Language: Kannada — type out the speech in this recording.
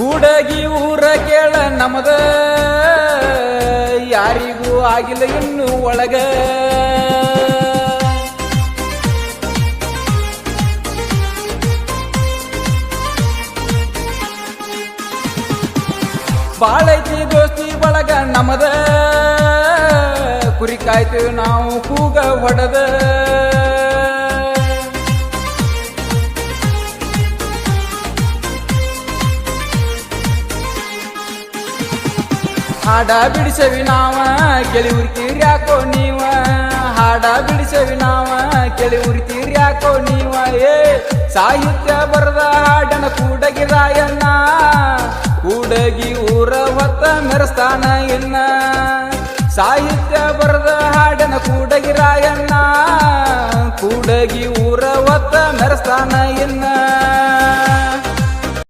ಕೂಡಗಿ ಊರ ಕೇಳ ನಮಗ. ಯಾರಿಗೂ ಆಗಿಲ್ಲ ಇನ್ನು ಒಳಗ. ಬಾಳೈತಿ ದೋಸ್ತಿ ಬಳಗ ನಮದ. ಕುರಿ ಕಾಯ್ತು ನಾವು ಕೂಗ ಹೊಡೆದ. ಹಾಡ ಬಿಡಿಸವಿ ನಾವ ಉರಿತೀರಿ ಯಾಕೋ ನೀವ? ಹಾಡ ಬಿಡಿಸವಿ ನಾವ ಕೆಳಿ ಉರಿತೀರಿ ಯಾಕೋ ನೀವ? ಏ, ಸಾಹಿತ್ಯ ಬರದ ಹಾಡನ ಕೂಡಗಿ ರಾಯಣ್ಣ ಕೂಡಗಿ ಊರ ಹೊತ್ತ ಮೆರಸ್ತಾನ ಎನ್ನ? ಸಾಹಿತ್ಯ ಬರದ ಹಾಡನ ಕೂಡಗಿ ರಾಯಣ್ಣ ಕೂಡಗಿ ಊರ ಹೊತ್ತ ಮೆರಸ್ತಾನ